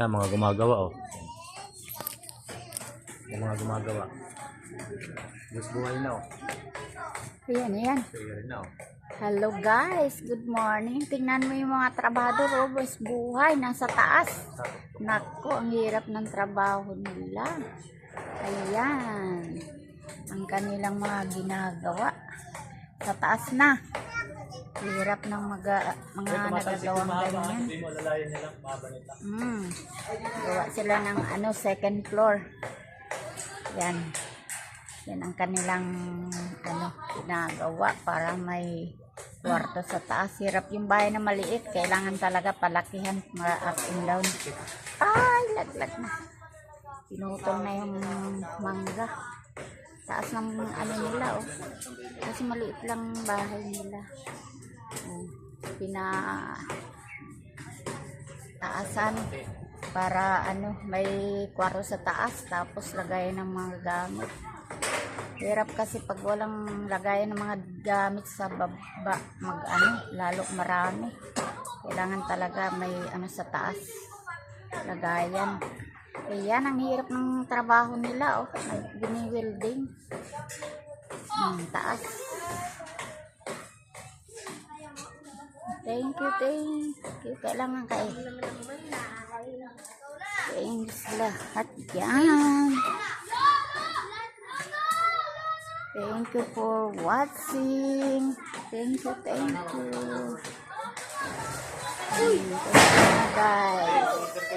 Yan, mga gumagawa, oh. Yung mga gumagawa. Bus buhay na, oh. Ayan, ayan. Na, oh. Hello guys, good morning. Tingnan mo yung mga trabador, oh, boss buhay, nasa taas. Nako, ang hirap ng trabaho nila. Ayan. Ang kanilang mga ginagawa. Sa taas na. Hirap ng mga, mga nagagawang ganyan. Mm. Gawa sila ng ano, second floor. Yan. Yan ang kanilang ano, ginagawa para may kwarto sa taas. Hirap yung bahay na maliit. Kailangan talaga palakihan, ma- up and down. Ay, laglag na. Pinutol na yung mangga. Taas ng ano nila, oh. Kasi maliit lang bahay nila. Pina taasan para ano may kwarto sa taas tapos lagayan ng mga gamit hirap kasi pag walang lagayan ng mga gamit sa baba mag ano lalo marami kailangan talaga may ano sa taas lagayan Ayan, ang hirap ng trabaho nila, oh. Bini-welding. Hmm, taas. Thank you, thank you. Kailangan ka eh. Thanks lahat yan. Thank you for watching. Thank you, thank you. Thank you, guys.